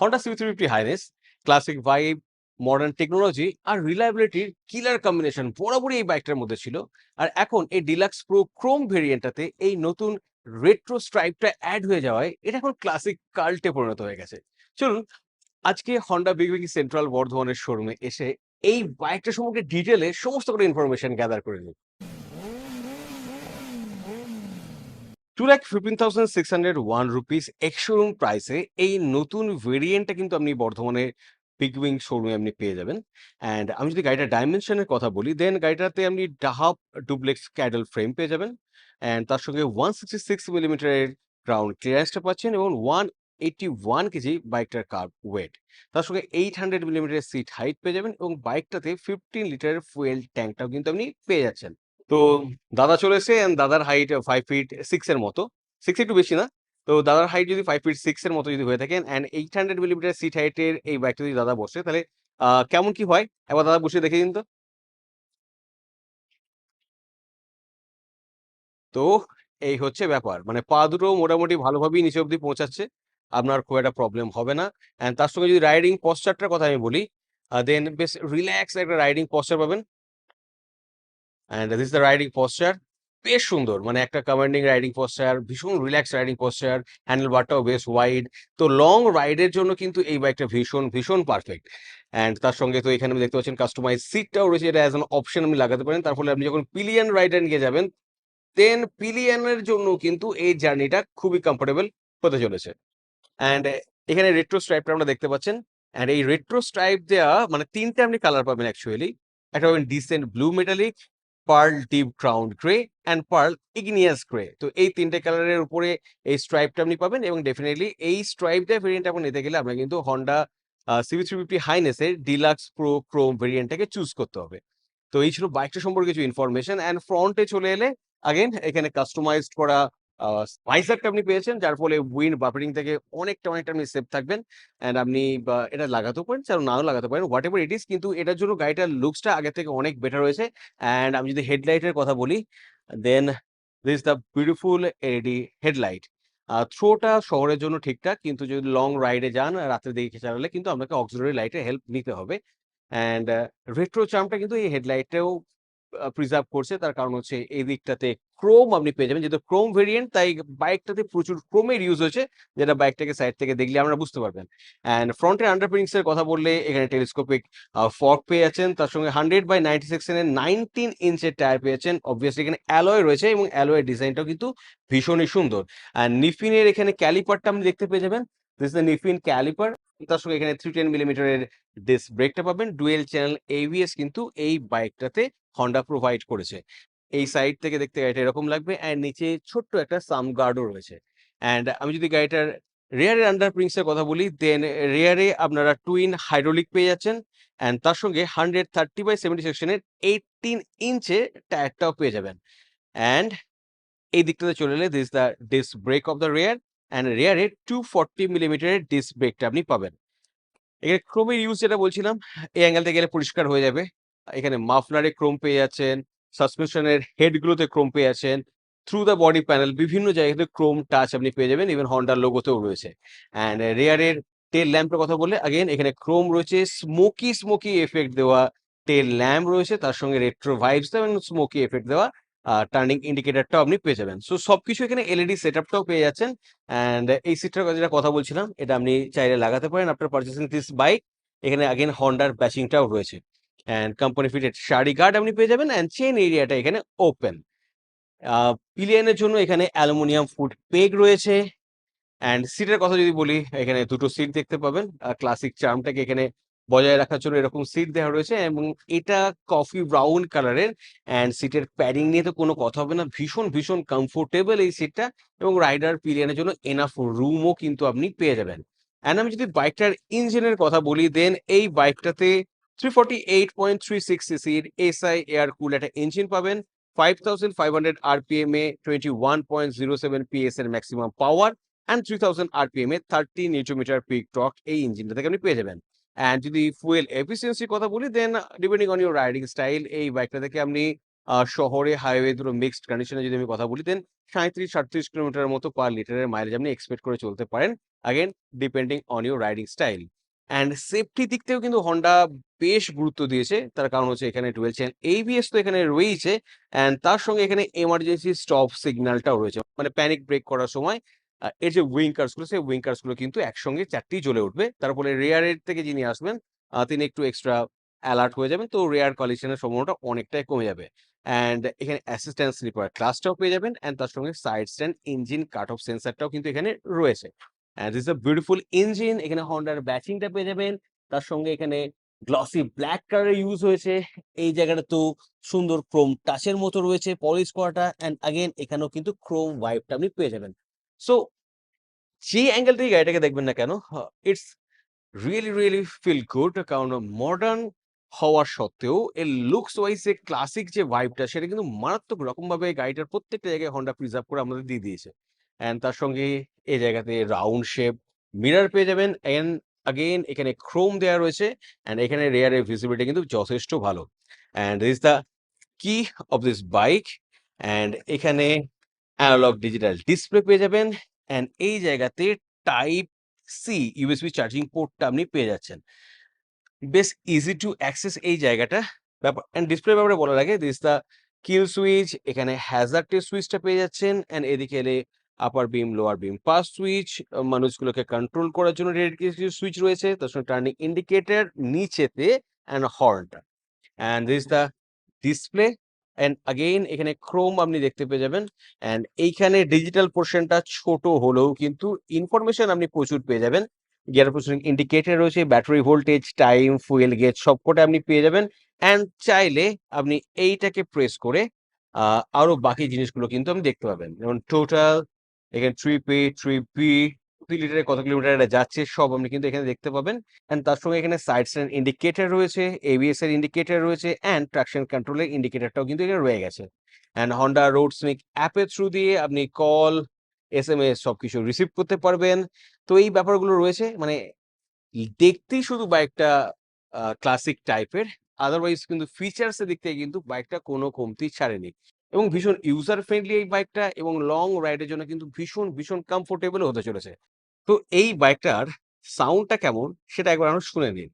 Honda CV three fifty Highness classic vibe modern technology আর রিলায়েবিলিটির killer combination বরাবরই এই বাইকটার মধ্যে ছিল। আর এখন এই ডিলাক্স প্রো ক্রোম ভেরিয়েন্টটাতে এই নতুন রেট্রো স্ট্রাইপটা অ্যাড হয়ে যাওয়ায় এটা এখন ক্লাসিক কাল্টে পরিণত হয়ে গেছে। চলুন, আজকে হন্ডা বিগ বিগ সেন্ট্রাল বর্ধমানের শোরুমে এসে এই বাইকটা সম্পর্কে ডিটেলে সমস্ত করে ইনফরমেশন গ্যাদার করে নিই। Two lakh fifteen thousand six hundred one rupees ex showroom প্রাইসে এই নতুন ভেরিয়েন্টটা কিন্তু আপনি বর্ধমানে বিগ উইং শোরুমে আপনি পেয়ে যাবেন। অ্যান্ড আমি যদি গাড়িটার ডাইমেনশনের কথা বলি দেন গাড়িটাতে আপনি ডাহাপ ডুপ্লেক্স ক্যাডেল ফ্রেম পেয়ে যাবেন। অ্যান্ড তার সঙ্গে ওয়ান সিক্সটি সিক্স মিলিমিটারের গ্রাউন্ড ক্লিয়ারেন্সটা পাচ্ছেন এবং ওয়ান এইটটি ওয়ান কেজি বাইকটার কার ওয়েট তার সঙ্গে এইট হান্ড্রেড মিলিমিটারের সিট হাইট পেয়ে যাবেন এবং বাইকটাতে ফিফটিন লিটারের ফুয়েল ট্যাঙ্কটাও কিন্তু আপনি পেয়ে যাচ্ছেন। তো দাদা চলে এসে and দাদার হাইট ফাইভ ফিট সিক্স এর মতো। সিক্স একটু বেশি না। তো দাদার হাইট যদি ফাইভ ফিট সিক্স এর মতো যদি হয়ে থাকেন and eight hundred millimetre seat হাইটের এই বাইকটা যদি দাদা বসে, তাহলে কেমন কি হয়? একবার দাদা বসে দেখে দিন তো। তো এই হচ্ছে ব্যাপার। মানে পা দুটো মোটামুটি ভালোভাবেই নিচে অবধি পৌঁছাচ্ছে। আপনার খুব একটা প্রবলেম হবে না। অ্যান্ড তার সঙ্গে যদি রাইডিং পশ্চারটার কথা আমি বলি দেন বেশ রিল্যাক্স একটা রাইডিং পশ্চার পাবেন। And this the riding posture বেশ সুন্দর মানে একটা কমান্ডিং রাইডিং পশ্চার ভীষণ রিল্যাক্স রাইডিং পশ্চার হ্যান্ডেল বারটাও বেশ ওয়াইড তো লং রাইডের জন্য কিন্তু এই বাইকটা ভীষণ ভীষণ পারফেক্ট অ্যান্ড তার সঙ্গে তো এখানে দেখতে পাচ্ছেন কাস্টমাইজ সিটটাও রয়েছে, এটা অ্যাজ অ্যান অপশন আপনি লাগাতে পারেন। তার ফলে আপনি যখন পিলিয়ন রাইডার নিয়ে যাবেন দেন পিলিয়নের জন্য কিন্তু এই জার্নিটা খুবই কমফোর্টেবল হতে চলেছে। অ্যান্ড এখানে রেট্রো স্ট্রাইপটা আমরা দেখতে পাচ্ছেন। অ্যান্ড এই রেট্রো স্ট্রাইপ দেওয়া মানে তিনটে আপনি কালার পাবেন অ্যাকচুয়ালি একটা পাবেন decent blue metallic pearl deep ground grey and pearl igneous grey. তো এই তিনটে কালারের উপরে এই স্ট্রাইপটা আপনি পাবেন এবং ডেফিনেটলি এই স্ট্রাইপটা ভেরিয়েন্ট আপনি নিতে গেলে আপনার কিন্তু হন্ডা সিভি থ্রি ফিফটি হাইনেসের ডিলাক্স প্রো ক্রোম ভেরিয়েন্টটাকে চুজ করতে হবে। তো এই ছিল বাইকটা সম্পর্কে কিছু ইনফরমেশন অ্যান্ড ফ্রন্টে চলে এলে আগেন এখানে কাস্টমাইজড করা স্পাইসারটা আপনি পেয়েছেন, যার ফলে উইন্ড বাপারিং থেকে অনেকটা অনেকটা আপনি সেফ থাকবেন। অ্যান্ড আপনি এটা লাগাতেও পারেন চাও নাও লাগাতে পারেন হোয়াট এভার ইট ইস কিন্তু এটার জন্য গাড়িটার লুকসটা আগে থেকে অনেক বেটার হয়েছে। অ্যান্ড আমি যদি হেডলাইটের কথা বলি then this the beautiful LED headlight থ্রোটা শহরের জন্য ঠিকঠাক, কিন্তু যদি লং রাইডে যান, রাতের দিকে চালালে কিন্তু আপনাকে অক্সিলারি লাইটের হেল্প নিতে হবে। অ্যান্ড রেট্রো চার্মটা কিন্তু এই হেডলাইটেও প্রিজার্ভ করছে, তার কারণ হচ্ছে এই দিকটাতে ক্রোম আপনি পেয়ে যাবেন। যেহেতু ক্রোম ভেরিয়েন্ট তাই বাইকটাতে প্রচুর ক্রোমের ইউজ হয়েছে, যেটা বাইকটাকে সাইড থেকে দেখলে আমরা বুঝতে পারবেন। অ্যান্ড ফ্রন্টের আন্ডারপিনিংস এর কথা বললে, এখানে টেলিস্কোপিক ফর্ক পেয়ে যাচ্ছেন। তার সঙ্গে হান্ড্রেড বাই নাইনটি সেকশনের নাইনটিন ইঞ্চের টায়ার পেয়েছেন অবভিয়াসলি এখানে অ্যালয় রয়েছে এবং অ্যালয়ের ডিজাইনটাও কিন্তু ভীষণই সুন্দর। আর নিফিনের এখানে ক্যালিপারটা আপনি দেখতে পেয়ে যাবেন। দিস দ্য নিফিন ক্যালিপার সঙ্গে এখানে থ্রি টেন মিলিমিটারের ডিস্ক ব্রেকটা পাবেন। ডুয়েল চ্যানেল এভিএস কিন্তু এই বাইকটাতে হন্ডা প্রোভাইড করেছে। এই সাইড থেকে দেখতে গাড়িটা এরকম লাগবে অ্যান্ড নিচে ছোট্ট একটা সাম গার্ডও রয়েছে। অ্যান্ড আমি যদি গাড়িটার রেয়ারের আন্ডার এর কথা বলি দেন রেয়ারে আপনারা টুইন হাইড্রোলিক পেয়ে যাচ্ছেন অ্যান্ড তার সঙ্গে হান্ড্রেড থার্টি বাই সেভেন্টি সেকশনের এইটিন ইঞ্চে টায়ারটাও পেয়ে যাবেন। অ্যান্ড এই দিকটাতে চলে এলে this the disc brake of the rear and রেয়ারে two forty মিলিমিটারের ডিস্ক ব্রেকটা আপনি পাবেন। এখানে ক্রোমের ইউজ যেটা বলছিলাম, এই অ্যাঙ্গেল থেকে গেলে পরিষ্কার হয়ে যাবে। এখানে মাফলারে ক্রোম পেয়ে যাচ্ছেন সাসপেনশনের হেডগুলোতে ক্রোম পেয়ে যাচ্ছেন থ্রু দ্য বডি প্যানেল বিভিন্ন জায়গাতে ক্রোম টাচ আপনি পেয়ে যাবেন ইভেন হন্ডার লোগোতেও রয়েছে। অ্যান্ড রেয়ারের টেল ল্যাম্পের কথা বললে আগেন এখানে ক্রোম রয়েছে স্মোকি স্মোকি এফেক্ট দেওয়া টেল ল্যাম্প রয়েছে, তার সঙ্গে রেট্রো ভাইবস এবং স্মোকি এফেক্ট দেওয়া টার্নিং ইন্ডিকেটারটাও আপনি পেয়ে যাবেন। সো সবকিছু এখানে এলইডি সেট আপটাও পেয়ে যাচ্ছেন। অ্যান্ড এই সিটটার যেটা কথা বলছিলাম, এটা আপনি চাইলে লাগাতে পারেন আপনার পারচেসিং দিস বাইক এখানে আগেন হন্ডার ব্যাচিংটাও রয়েছে। And company fitted sari guard আপনি পেয়ে যাবেন অ্যান্ড চেন এরিয়াটা এখানে ওপেন পিলিয়নের জন্য এখানে অ্যালুমিনিয়াম ফুড পেগ রয়েছে। অ্যান্ড সিটের কথা যদি বলি, এখানে দুটো সিট দেখতে পাবেন। ক্লাসিক চার্মটাকে এখানে বজায় রাখার জন্য এরকম সিট দেওয়া রয়েছে এবং এটা কফি ব্রাউন কালারের অ্যান্ড সিটের প্যাডিং নিয়ে তো কোনো কথা হবে না। ভীষণ ভীষণ কমফোর্টেবল এই সিটটা এবং রাইডার পিলিয়নের জন্য এনাফ রুমও কিন্তু আপনি পেয়ে যাবেন। অ্যান্ড আমি যদি বাইকটার ইঞ্জিনের কথা বলি দেন এই বাইকটাতে three forty eight point three six সিসির এসআই এয়ার কুল একটা ইঞ্জিন পাবেন। Five thousand five hundred RPM এ twenty one point zero seven PS এর maximum power and three thousand RPM A thirty newton metre peak torque এই ইঞ্জিনটা থেকে আপনি পেয়ে যাবেন। অ্যান্ড যদি ফুয়েল এফিসিয়েন্সির কথা বলি দেন depending on your riding style এই বাইকটা থেকে আপনি শহরে হাইওয়ে দুটো মিক্সড কন্ডিশনে যদি আমি কথা বলি দেন সাঁত্রিশ সাতত্রিশ কিলোমিটারের মতো পার লিটারের মাইলেজ আপনি এক্সপেক্ট করে চলতে পারেন। Again depending on your riding style and safety দিক থেকেও কিন্তু হন্ডা বেশ গুরুত্ব দিয়েছে। তার কারণ হচ্ছে এখানে টুয়েলভ চ্যানেল এবিএস তো এখানে রয়েছে অ্যান্ড তার সঙ্গে এখানে এমার্জেন্সি স্টপ সিগন্যালটাও রয়েছে। মানে প্যানিক ব্রেক করার সময় এর যে উইঙ্কার্সগুলো, সেই উইঙ্কার্সগুলো কিন্তু একসঙ্গে চারটি জ্বলে উঠবে। তারপরে রেয়ারের থেকে যিনি আসবেন তিনি একটু এক্সট্রা অ্যালার্ট হয়ে যাবেন। তো রেয়ার কলিশনের সম্ভাবনাটা অনেকটাই কমে যাবে। অ্যান্ড এখানে অ্যাসিস্ট্যান্ট স্লিপার ক্লাসটাও পেয়ে যাবেন অ্যান্ড তার সঙ্গে side stand engine cut off সেন্সারটাও কিন্তু এখানে রয়েছে। And this a beautiful engine এখানে হন্ডার ব্যাচিংটা পেয়ে যাবেন। তার সঙ্গে এখানে গ্লসি ব্ল্যাক কালারের ইউজ হয়েছে। এই জায়গাটা তো সুন্দর ক্রোম টাচের মতো রয়েছে পলিশ করাটা। অ্যান্ড আগেন এখানেও কিন্তু ক্রোম ওয়াইপটা আপনি পেয়ে যাবেন। সো যে অ্যাঙ্গেল থেকে গাড়িটাকে দেখবেন না কেন it's really really feel good কারণ মডার্ন হওয়ার সত্ত্বেও এর লুকস ওয়াইজ যে ক্লাসিক যে ভাইবটা সেটা কিন্তু মারাত্মক রকমভাবে গাড়িটার প্রত্যেকটা জায়গায় হন্ডা প্রিজার্ভ করে আমাদের দিয়ে দিয়েছে। অ্যান্ড তার সঙ্গে এই জায়গাতে রাউন্ড শেপ মিরর পেয়ে যাবেন। অ্যান্ড আগেন এখানে ক্রোম দেওয়া রয়েছে। অ্যান্ড এখানে রেয়ারের ভিজিবিলিটি কিন্তু যথেষ্ট ভালো। And is the key of this bike and এখানে অ্যানালগ ডিজিটাল ডিসপ্লে পেয়ে যাবেন। অ্যান্ড এই জায়গাতে টাইপ সি ইউএসবি চার্জিং পোর্টটা আপনি পেয়ে যাচ্ছেন। বেশ ইজি টু অ্যাক্সেস এই জায়গাটা। ব্যাপার অ্যান্ড ডিসপ্লে ব্যাপারে বলার আগে দিস দ্য কিল সুইচ, এখানে হ্যাজার্টের সুইচটা পেয়ে যাচ্ছেন। অ্যান্ড এদিকে এলে upper beam, lower beam pass switch মানুষগুলোকে কন্ট্রোল করার জন্য সুইচ রয়েছে। তার সঙ্গে টার্নিং ইন্ডিকেটর, নিচেতে and হর্নটা। And this the display and again এখানে ক্রোম আপনি দেখতে পেয়ে যাবেন। অ্যান্ড এইখানে ডিজিটাল পোর্শনটা ছোট হলেও কিন্তু ইনফরমেশন আপনি প্রচুর পেয়ে যাবেন। গিয়ার পজিশনিং ইন্ডিকেটর রয়েছে battery voltage time fuel gauge সবকটা আপনি পেয়ে যাবেন। অ্যান্ড চাইলে আপনি এইটাকে প্রেস করে আহ, আরও বাকি জিনিসগুলো কিন্তু আপনি দেখতে পাবেন। যেমন টোটাল এখানে থ্রি পি থ্রি পি প্রতি লিটারে কত কিলোমিটার যাচ্ছে, সব আপনি কিন্তু এখানে দেখতে পাবেন। অ্যান্ড তার সঙ্গে এখানে সাইড স্ট্যান্ড ইন্ডিকেটর রয়েছে এবিএস এর ইন্ডিকেটর রয়েছে অ্যান্ড ট্রাকশন কন্ট্রোলের ইন্ডিকেটরটাও কিন্তু এখানে রয়ে গেছে। অ্যান্ড হন্ডা রোড স্মিক অ্যাপের থ্রু দিয়ে আপনি কল এস এম এস সবকিছু রিসিভ করতে পারবেন। তো এই ব্যাপারগুলো রয়েছে মানে দেখতেই শুধু বাইকটা ক্লাসিক টাইপের আদারওয়াইজ কিন্তু ফিচার্স এর দিক থেকে কিন্তু বাইকটা কোনো কমতি ছাড়েনি। এবং ভীষণ ইউজার ফ্রেন্ডলি এই বাইকটা এবং লং রাইডের জন্য কিন্তু ভীষণ ভীষণ কমফোর্টেবল হতে চলেছে। তো এই বাইকটার সাউন্ডটা কেমন সেটা একবার আমরা শুনে নিন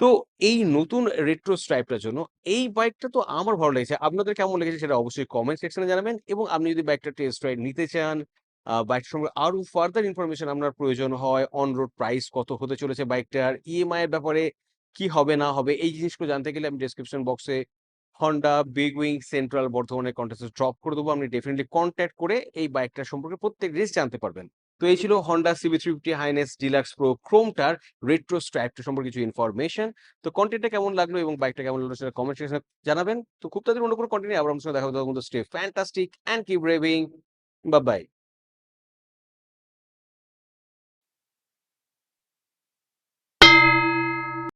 তো এই নতুন রেট্রো স্ট্রাইপটার জন্য এই বাইকটা তো আমার ভালো লেগেছে। আপনাদের কেমন লেগেছে সেটা অবশ্যই কমেন্ট সেকশনে জানাবেন এবং আপনি যদি বাইকটা টেস্ট রাইড নিতে চান আহ, বাইকটার সঙ্গে আরও ফার্দার ইনফরমেশন আপনার প্রয়োজন হয় অন রোড প্রাইস কত হতে চলেছে বাইকটার ইএমআই এর ব্যাপারে কি হবে না হবে এই জিনিসগুলো জানতে গেলে আমি ডেসক্রিপশন বক্সে হন্ডা বিগ উইং সেন্ট্রাল বর্ধমানের কন্টেস্ট ড্রপ করে দেবো। আপনি ডেফিনেটলি কন্ট্যাক্ট করে এই বাইকটার সম্পর্কে প্রত্যেক জিনিস জানতে পারবেন। তো এই ছিল Honda CB three fifty Highness deluxe pro ক্রোমটার retro স্ট্রাইপটা সম্পর্কে কিছু ইনফরমেশন তো কন্টেন্টটা কেমন লাগল এবং বাইকটা কেমন লাগল সেটা কমেন্ট সেকশনে জানাবেন। তো খুব তাদের অন্য কোনো কন্টেন্ট আবার আমার সঙ্গে দেখা হবে। Stay fantastic and keep revving bye bye